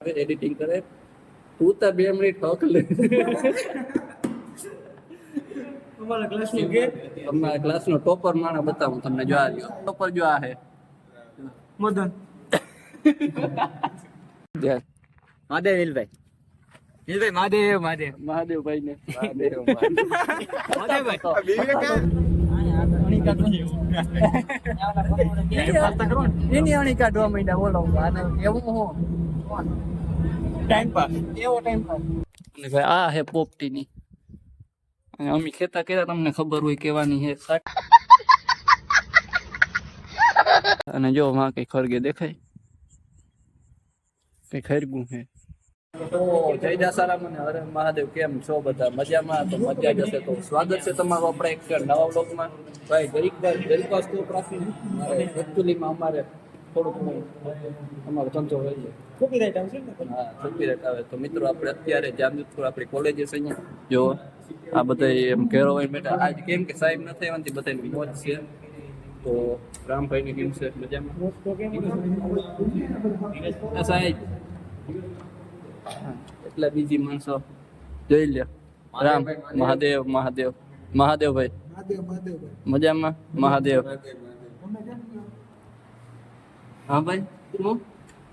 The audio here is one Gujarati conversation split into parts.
એડિટિંગ કરે. તું તો બે મિનિટ હક લે. અમારા ક્લાસનો ગેટ અમારા ક્લાસનો ટોપર માણસ બતાવું તમને જો આ રહ્યો ટોપર જો આ હે. મદન. જય. મહાદેવ નીલભાઈ નીલભાઈ મહાદેવ મહાદેવ. મહાદેવભાઈ. ને મહાદેવ. એની કાઢવા માંડ્યા બોલો એવું હું ટાઈમ પાસ. એવો ટાઈમ અને ભાઈ આ હે પોપટીની અને અમે ખેતા કર્યા તમને ખબર હોય કેવાની હે અને જો માં કઈ ખરગે દેખાય? કઈ ખરગું હે તો જય દાસારામ અને હરે મહાદેવ કેમ છો બધા? મજામાં? તો મજા જ હશે તો સ્વાગત છે તમારું આપણે એક નવા બ્લોગમાં ભાઈ વસ્તુ રાખી એકચ્યુઅલીમાં અમારે થોડુંક અમારો ધંધો હોય છે. કોપીરાઈટ આવશે હા કોપીરાઈટ આવે. તો મિત્રો આપણે અત્યારે જામજોધપુર આપણી કોલેજ છે અહીંયા. જો આ બધા એમ કેરો હોય બેઠા આજ કેમ કે સાહેબ નથી આવવાની બધાની મોજ છે. તો રામભાઈની ટીમ છે મજામાં? સાહેબ. એટલા બીજી માણસો જોઈ લે રામ મહાદેવ મહાદેવ મહાદેવ ભાઈ. મજામાં? મહાદેવ. હા ભાઈ હું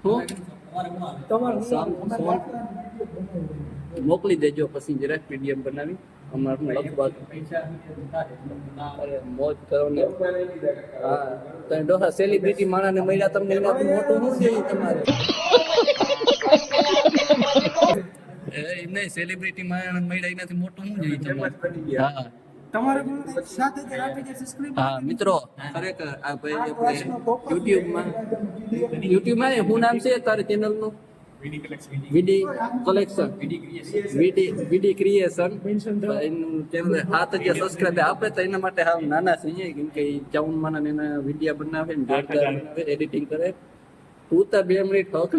હું મોકલી દેજો પછી જરાક પીડીએફ બનાવી. અમારું અરે મોજ કરો ને હા તમે ડોહા સેલિબ્રિટી માણાને મળ્યા તમને એનાથી મોટું શું છે તમારે. એમ નહીં સેલિબ્રિટી માં મળ્યા એનાથી મોટું શું જોઈએ તમારે હા હા મિત્રો ખરેખર આ ભાઈ આપણે યુટ્યુબમાં યુટ્યુબમાં શું નામ છે તારી ચેનલનું VD collection VD VD creation channel સાત હજાર સબસ્ક્રાઇબ આપણે તો એના માટે હાલ નાના છીએ કેમ કે ચાઉન માના ને એના વિડીયા બનાવે ને એડિટિંગ કરે. તું તો બે મિનિટ હક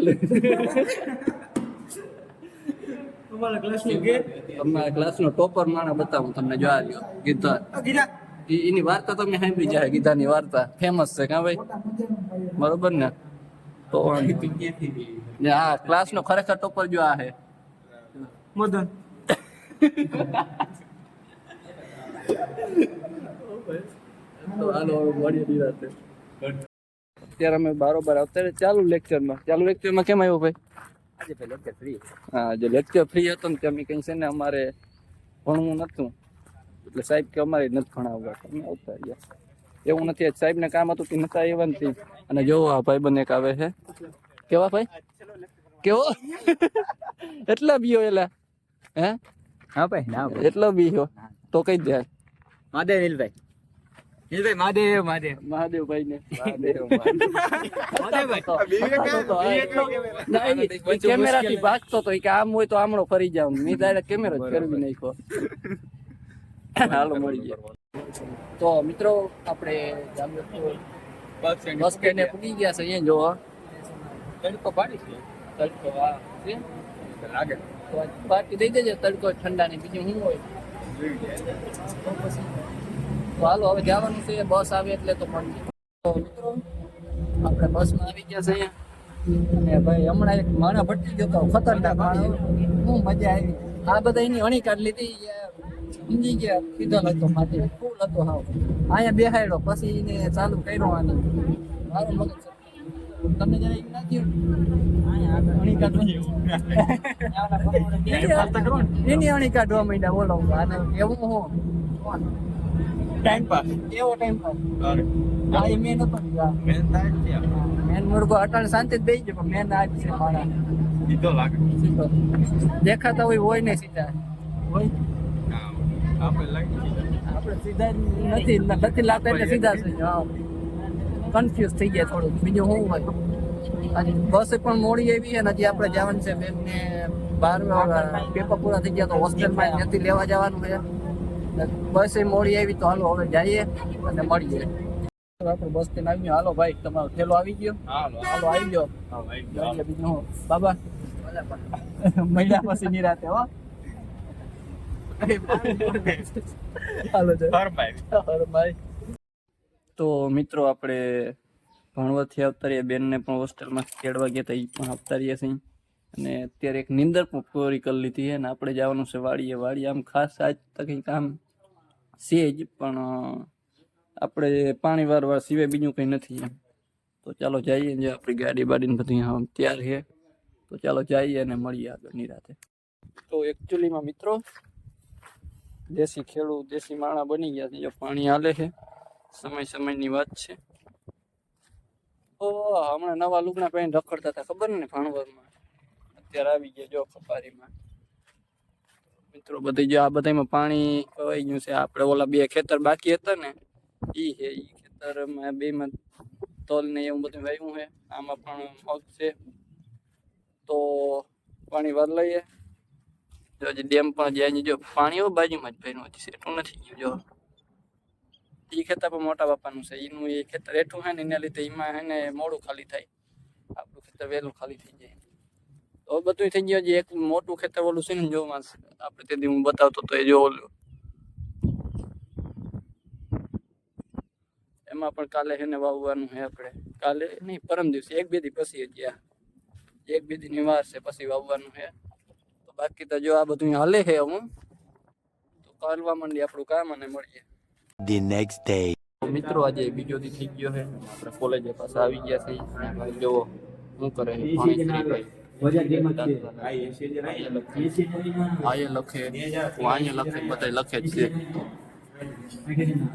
લે અમારા ક્લાસનો ક્લાસનો ટોપર માણસ બતાવું તમને જો આવ્યો ગીતા એની વાર્તા તમે સાંભળી જાય ગીતાની વાર્તા. ફેમસ છે કા ભાઈ? બરોબર ને? તો ને આ ક્લાસ નો ખરેખર ટોપર જો આ હે મદન. અત્યારે અમે બારોબાર અત્યારે ચાલુ લેક્ચરમાં ચાલુ લેક્ચરમાં કેમ આવ્યો ભાઈ? આજે ભાઈ લેક્ચર ફ્રી હા જે લેક્ચર ફ્રી હતો ને તમે કંઈ છે ને અમારે ભણવું નતું એટલે સાહેબ કે અમારે નથી ભણાવવા. તમે આવતા રહ્યા. એવું નથી સાહેબને કામ હતું કે નતા આવ્યા નથી અને જો આ ભાઈ બંને એક આવે છે. કેવા ભાઈ? કેવો? એટલા બીયો એલા. હે? હા ભાઈ ના ભાઈ. એટલો બીયો તો કઈ દે. માદે નીલભાઈ. નીલભાઈ મહાદેવ મહાદેવ. મહાદેવભાઈ ને કેમેરા થી ભાગતો તો કે આમ હોય તો આમળો ફરી જાવ મેં ડાયરેક્ટ કેમેરા જ ફેરવી નાખ્યો. હાલો મળી ગયા. તો મિત્રો આપણે જામનગર બસ સ્ટેન્ડે પૂગી ગયા. છે અહીંયા જોવા તડકો પાડી છે. તડકો આ લાગે. પાર્ટી દઈ દેજે તડકો ઠંડા ની બીજું શું હોય? તો પછી તો હાલો હવે જવાનું છે બસ આવે એટલે તો પણ તો મિત્રો આપણે બસમાં આવી ગયા છે અહીંયા. અને ભાઈ હમણાં એક માણા ભટકી ગયો તો ખતરનાક શું મજા આવી. આ બધા એની અણી કાઢ લીધી. સમજી ગયા કીધો હતો માટે ફૂલ હતો હાવ. અહીંયા બેહાડ્યો પછી એને ચાલુ કર્યો આને. મારો મગજ. તમને જરા એમ ના થયું? અણી કાઢવા એની અણી કાઢવા માંડ્યા બોલો. આને એવું હું ટાઈમ પાસ એવો ટાઈમ પાસ આ એ મેન હતો ને આ. મેન થાય છે મેન મુર્ગો અટાણે શાંતિ જ બેસી ગયો પણ મેન આજ છે મારા દીધો લાગે સીધો. દેખાતા હોય હોય ને સીધા હોય આપણે લાગી આપણે સીધા જ નથી નથી લાગતા એટલે સીધા છે હા કન્ફ્યુઝ થઈ ગયા થોડુંક બીજું શું હોય અને બસ પણ મોડી આવી છે ને હજી આપણે જવાનું છે બેન ને બાર પેપર પૂરા થઈ ગયા તો હોસ્ટેલમાં ત્યાંથી લેવા જવાનું છે બસ એ મોડી આવી તો હાલો હવે જઈએ અને મળીએ. આપણે બસથી આવી હાલો ભાઈ તમારો થેલો આવી ગયો. હાલો હાલો. આવી ગયો. બીજું બાબા? મહિના પછી નિરાતે હો. હાલો જય. તો મિત્રો આપણે ભણવાથી આવતા રહીએ બેનને પણ હોસ્ટેલમાં ખેડવા ગયા હતા એ પણ આવતા રહીએ છીએ. અને અત્યારે એક નિંદર પણ પૂરી કરી લીધી છે. ને આપણે જવાનું છે વાડીએ. વાડીએ આમ ખાસ આજ તક કામ છે જ પણ આપણે પાણી વારવા સિવાય બીજું કંઈ નથી તો ચાલો જઈએ જે આપણી ગાડી બાડીને બધી તૈયાર છે. તો ચાલો જઈએ અને મળીએ આગળની રાતે તો એકચ્યુઅલીમાં મિત્રો, દેશી ખેડૂત, દેશી માણા બની ગયા છે. જો પાણી હાલે છે. સમય સમયની વાત છે. હમણાં નવા લુગડા પહેરીને રખડતા હતા. ખબર ને ભાણવરમાં? અત્યારે આવી ગયા, જો ખપારીમાં. મિત્રો, બધી જો આ બધામાં પાણી ખવાઈ ગયું છે. આપણે ઓલા બે ખેતર બાકી હતા ને, ઈ છે, ઈ ખેતરમાં બેમાં તલ ને એવું બધું વાવ્યું છે. આમાં પણ મગ છે. તો પાણી વાર લઈએ. જો હજી ડેમ પણ જ્યાં જો પાણી હો બાજુમાં જ ભર્યું હજી સેટું નથી ગયું, જો. ઈ ખેતર પણ મોટા બાપાનું છે. એનું એ ખેતર હેઠું છે ને, એના લીધે એમાં હે ને મોડું ખાલી થાય. આપણું ખેતર વહેલું ખાલી થઈ જાય. તો બધું થઈ ગયું. હજી એક મોટું ખેતર ઓલું છે ને જો આપણે તેથી હું બતાવતો તો એ જો ઓલું. એમાં પણ કાલે છે ને વાવવાનું છે આપણે. કાલે નહીં પરમ દિવસે. એક બે દી પછી હજી એક બે દીની વાર છે પછી વાવવાનું છે તો બાકી તો જો આ બધું હાલે છે હું. તો કરવા માંડી આપણું કામ અને મળીએ. ધી નેક્સ્ટ ડે મિત્રો આજે બીજો દી થઈ ગયો છે આપણે કોલેજે પાછા આવી ગયા છે ભાઈ જોવો શું કરે પાણી ફરી લખે. વાંયે લખે. બધા લખે. જ છે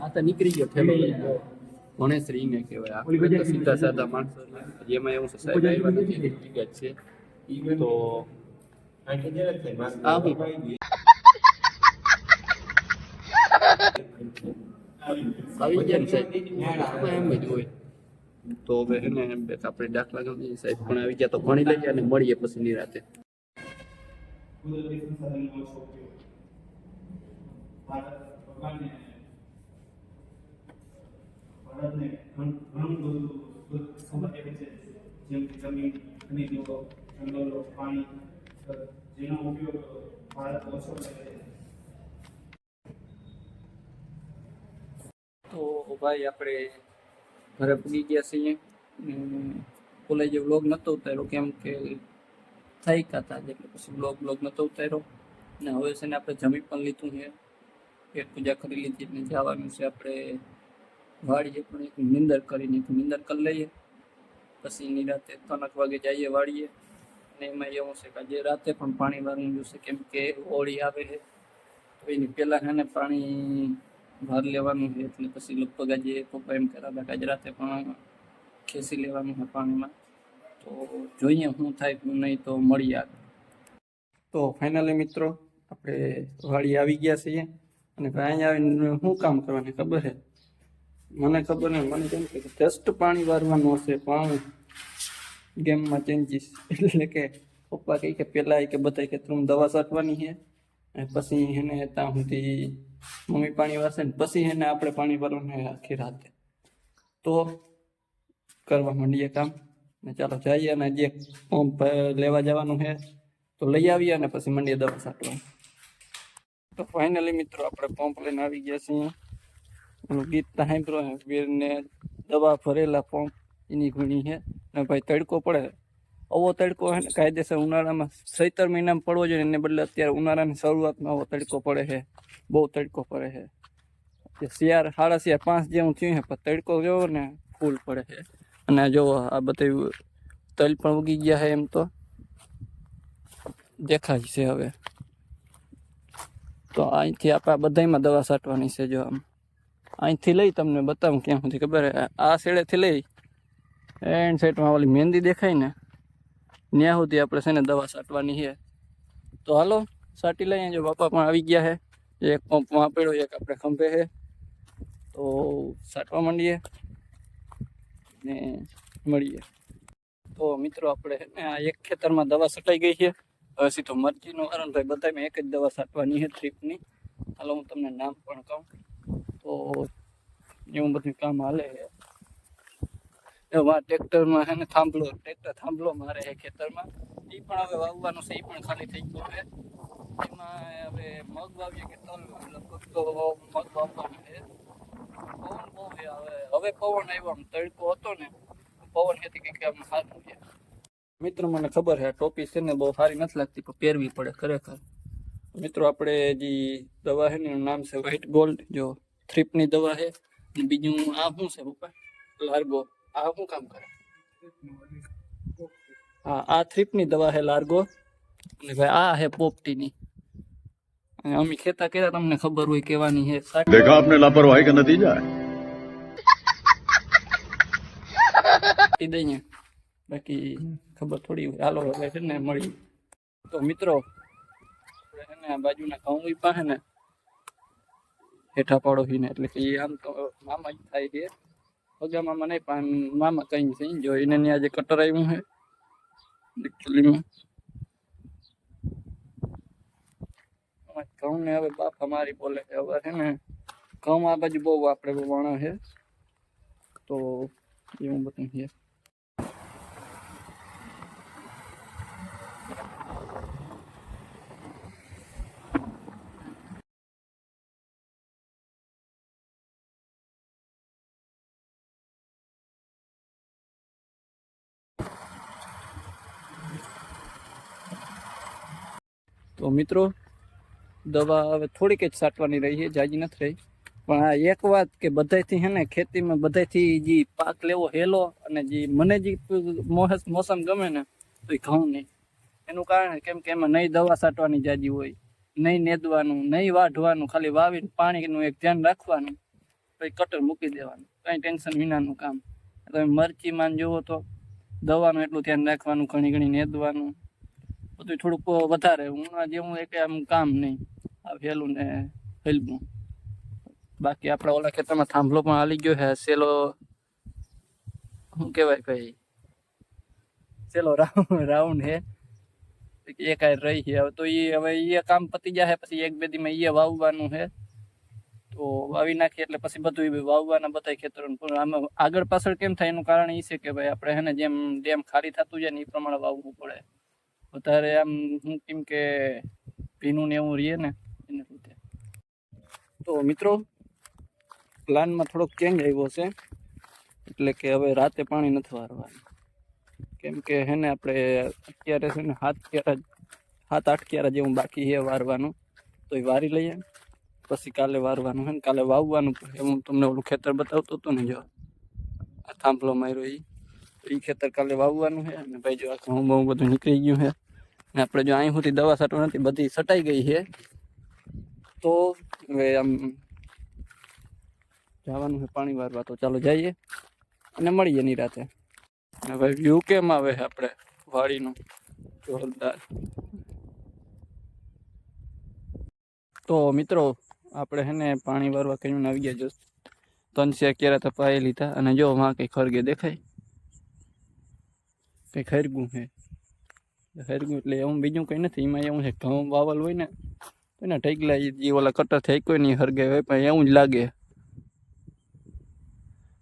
આ તો નીકળી ગયો ઠેલો ગણેશ્રી ને કહેવાય. આપણે સીધા સાદા માણસો એમાં એવું છે સાહેબ આવ્યા નથી નીકળી છે. તો આવી ગયા ને સાહેબ. એમ જ હોય. તો હવે એને બે આપણે દાખલા ગણીએ સાહેબ. પણ આવી ગયા તો ભણી લઈએ અને મળીએ પછી નિરાતે. ભારતને જમીન ખનીજો તો ભાઈ, આપણે ઘરે પૂગી ગયા છીએ કોલેજે વ્લોગ નહોતો ઉતાર્યો કેમ કે થઈ હતા એટલે પછી વ્લોગ વ્લોગ નહોતો ઉતાર્યો ને હવે છે ને આપણે જમી પણ લીધું છે પેટ પૂજા કરી લીધી એટલે જવાનું છે આપણે વાડીએ પણ એક નિંદર કરીને એક નિંદર કરી લઈએ પછી નિરાતે ત્રણક વાગે જઈએ વાડીએ અને એમાં એવું છે કે આજે રાતે પણ પાણી વાળવું જોશે કેમ કે હોળી આવે છે તો એની પહેલાં છે ને પાણી ભાર લેવાનું છે એટલે પછી લગભગ આજે પપ્પા એમ કહેતા હતા કે આજે રાતે પણ ખેંચી લેવાનું છે પાણીમાં. તો જોઈએ શું થાય શું નહીં તો મળીએ આગળ. તો ફાઇનલી મિત્રો, આપણે વાડી આવી ગયા છીએ. અને ભાઈ અહીંયા આવીને શું કામ કરવાની ખબર છે? મને ખબર નહીં, મને કેમ કે જસ્ટ પાણી વારવાનું હશે, પણ ગેમમાં ચેન્જીસ એટલે કે પપ્પા કહે કે પહેલાં કે બતાવી કે તું દવા છાંટવાની છે. અને પછી એને ત્યાં સુધી મમ્મી પાણી વાસે ને પછી એને આપણે પાણી ભરવાનું આખી રાતે. તો કરવા માંડીએ કામ. ને ચાલો જઈએ અને જે પંપ લેવા જવાનું છે, તો લઈ આવીએ અને પછી મંડીએ દવા સાટવા તો ફાઇનલી મિત્રો આપણે પંપ લઈને આવી ગયા છીએ. ગીત હે વીરને દવા ભરેલા પંપ એની ઘણી છે. ને ભાઈ તડકો પડે. આવો તડકો હે કાયદેસર ઉનાળામાં સૈતર મહિનામાં પડવો જોઈએ એને બદલે અત્યારે ઉનાળાની શરૂઆતમાં આવો તડકો પડે છે. બહુ તડકો પડે છે. શિયાર સાડા શિયાર પાંચ જેવું થયું છે, પણ તડકો જોવો ને ફૂલ પડે છે. અને જો આ બધું તલ પણ ઉગી ગયા છે એમ તો. દેખાય છે હવે. તો અહીંથી આપણે બધામાં દવા છાંટવાની છે જો આમ. અહીંથી લઈ તમને બતાવું ક્યાં સુધી ખબર આ શેડેથી લઈ. એન્ડ સાઈડમાં ઓલી મહેંદી દેખાય ને. ત્યાં સુધી આપણે છે ને દવા છાંટવાની છે. તો હાલો, છાંટી લઈએ. જો બાપા પણ આવી ગયા છે. એક પંપમાં આપેલો એક આપણે ખંભે છે. તો છાંટવા માંડીએ ને મળીએ. તો મિત્રો, આપણે આ એક ખેતરમાં દવા છટાઈ ગઈ છે. હવે સીધો મરચીનો અરણભાઈ બધામાં એક જ દવા છાંટવાની છે ટ્રીપની. હાલો, હું તમને નામ પણ કહું. તો એવું બધું કામ હાલે છે. એમાં ટ્રેક્ટરમાં છે ને થાંભલો, ટ્રેક્ટર થાંભલો મારે છે ખેતરમાં. એ પણ હવે વાવવાનું છે એ પણ ખાલી થઈ ગયું છે. એમાં હવે મગ વાવીએ કે તલ લગભગ તો મગ વાવવાનું છે પવન બહુ છે, હવે હવે પવન આવ્યો આમ તડકો હતો ને, પવન હતી કે આમ સારું છે. મિત્રો, મને ખબર છે, આ ટોપી છે ને બહુ સારી નથી લાગતી, પણ પહેરવી પડે ખરેખર. મિત્રો, આપણે જે દવા છે ને, એનું નામ છે વ્હાઇટ ગોલ્ડ જો, થ્રીપની દવા છે. અને બીજું આ શું છે પપ્પા લાર્ગો. આ શું કામ કરે? હા આ થ્રીપની દવા છે લાર્ગો. અને ભાઈ આ છે પોપટીની. અને અમે ખેતા કેતા તમને ખબર હોય કેવાની છે દેખા આપને લાપરવાહી કા નતીજા કાઢી દઈએ. બાકી ખબર થોડી હાલો હવે છે ને મળી. તો મિત્રો ને બાજુના ઘઉં પાસે ને હેઠા પાડો ને એટલે કે આમ તો મામા જ થાય છે. પગા મામા નહીં પણ મામા કઈ છે જોઈને જો એને ત્યાં જે કટર આવ્યું છે એકચ્યુઅલીમાં ઘઉં ને હવે બાપ અમારી બોલે છે, હવે છે ને ઘઉં આ બાજુ બહુ આપણે વણા છે. તો એવું બધું છે. તો મિત્રો, દવા હવે થોડીક જ છાંટવાની રહી છે, જાજી નથી રહી. પણ આ એક વાત કે બધાયથી હે ને, ખેતીમાં બધાયથી જે પાક લેવો, હેલો, અને જે મને જે મોહસ- મોસમ ગમે ને તો એ ઘઉં નહીં. એનું કારણ કેમ કે એમાં નહીં દવા છાંટવાની જાજી હોય, નહીં નેદવાનું, નહીં વાઢવાનું, ખાલી વાવીને પાણીનું એક ધ્યાન રાખવાનું પછી કટર મૂકી દેવાનું. કંઈ ટેન્શન વિનાનું કામ. તમે મરચીમાં જુઓ તો દવાનું એટલું ધ્યાન રાખવાનું, ઘણી ઘણી નેદવાનું બધું થોડુંક વધારે. ઉના જેવું એક આમ કામ નહીં. આ વહેલું ને હલવું બાકી આપણા ઓલા ખેતરમાં થાંભલો પણ હાલી ગયો છે. સેલો, શું કહેવાય ભાઈ? સેલો રાઉન્ડ રાઉન્ડ હે આ રહી છે. હવે તો એ હવે એ કામ પતી જાય પછી એક બે દીમાં એ વાવવાનું છે. તો વાવી નાખીએ એટલે પછી બધું વાવવાના બધા ખેતરો પણ આમાં આગળ પાછળ કેમ થાય એનું કારણ એ છે કે ભાઈ આપણે હે ને જેમ ડેમ ખાલી થતું જાય ને એ પ્રમાણે વાવવું પડે. વધારે આમ હું કેમ કે ભીનું ને એવું રહીએ ને એને લીધે. તો મિત્રો, પ્લાનમાં થોડોક ચેન્જ આવ્યો છે. એટલે કે હવે રાતે પાણી નથી વારવાનું. કેમ કે હે ને આપણે અત્યારે છે ને સાત ક્યારા, સાત આઠ ક્યારા જેવું બાકી છે વારવાનું. તો એ વારી લઈએ. પછી કાલે વારવાનું હે ને, કાલે વાવવાનું હું તમને ઓલું ખેતર બતાવતો હતો ને જો, આ થાંભલો માર્યો એ એ ખેતર કાલે વાવવાનું છે અને ભાઈ જો આ ઘઉં બહુ બધું નીકળી ગયું છે આપણે જો અહીં સુધી દવા છાંટવા નથી, બધી છટાઈ ગઈ છે. તો હવે આમ જવાનું છે પાણી વારવા, તો ચાલો જઈએ અને મળીએ ની રાતે. હવે વ્યૂ કેમ આવે છે આપણે વાડીનું? જોરદાર. તો મિત્રો, આપણે હેને પાણી વારવા કહીને આવી ગયા જસ્ટ. છે ક્યારે તપાઈ લીધા, અને જો વાં કંઈ ખરગે દેખાય? કંઈ ખરગું છે. ખરગું એટલે એવું બીજું કંઈ નથી. એમાં એવું છે ઘઉં વાવલ હોય ને એના ઢગલા જે ઓલા કટર થઈ કોઈ નહીં હરગે હોય, પણ એવું જ લાગે.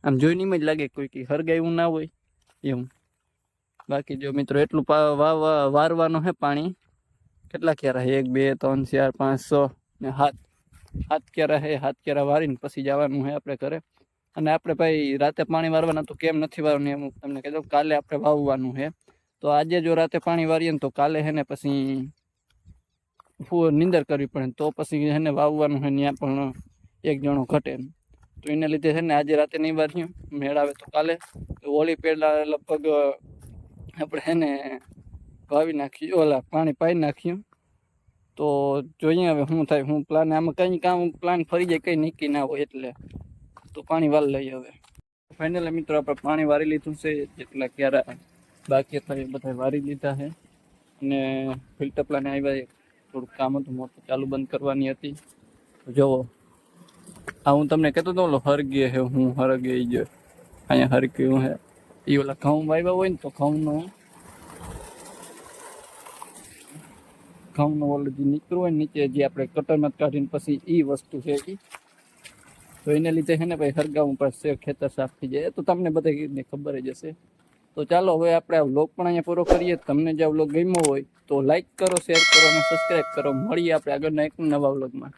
આમ જોઈને એમ જ લાગે કોઈ કે હરગે એવું ના હોય એવું બાકી જો મિત્રો એટલું પા- વા વા- વારવાનું છે પાણી. કેટલા ક્યારા છે એક, બે, ત્રણ, ચાર, પાંચ, છ ને હાથ હાથ ક્યારા છે હાથ ક્યારા વારીને પછી જવાનું છે આપણે ઘરે. અને આપણે ભાઈ રાતે પાણી વારવાના તો કેમ નથી વારવાનું એમ તમને કહી કાલે આપણે વાવવાનું છે તો આજે જો રાતે પાણી વારીએ ને તો કાલે હે ને પછી નીંદર કરવી પડે તો પછી એને વાવવાનું હોય ત્યાં પણ એક જણો ઘટે તો એને લીધે છે ને આજે રાતે નહીં વાર્યું મેળ આવે તો કાલે. હોળી પહેલાં લગભગ આપણે એને વાવી નાખ્યું ઓલા પાણી પાઈ નાખ્યું તો જોઈએ હવે શું થાય, શું પ્લાન આમાં કંઈ કામ પ્લાન ફરી જાય, કંઈ નીકળી ના હોય એટલે. તો પાણી વાળ લઈએ હવે. ફાઇનલ મિત્રો, આપણે પાણી વારી લીધું છે, જેટલા ક્યારા બાકી અત્યારે બધા વારી લીધા છે. અને ફિલ્ટર પ્લાને આવ્યા થોડુંક કામ હતું, મોટું ચાલુ બંધ કરવાની હતી. જુઓ આ હું તમને કહેતો હતો, ઓલો હરગે હે હું હરગે જો અહીંયા હરગ્યું હે એ ઓલા ઘઉં વાવ્યા હોય ને તો ઘઉંનો ઘઉંનો ઓલો જે નીકળ્યું હોય નીચે જે આપણે કટરમાં કાઢીને પછી એ વસ્તુ છે એ તો એને લીધે છે ને ભાઈ હરગાવું પડશે, ખેતર સાફ થઈ જાય. તો તમને બધાને ખબર જ હશે. તો ચાલો હવે આપણે આ વ્લોગ પણ અહીંયા પૂરો કરીએ. તમને જે વ્લોગ ગમ્યો હોય તો લાઈક કરો શેર કરો અને સબસ્ક્રાઈબ કરો. મળીએ આપણે આગળના એક નવા વ્લોગમાં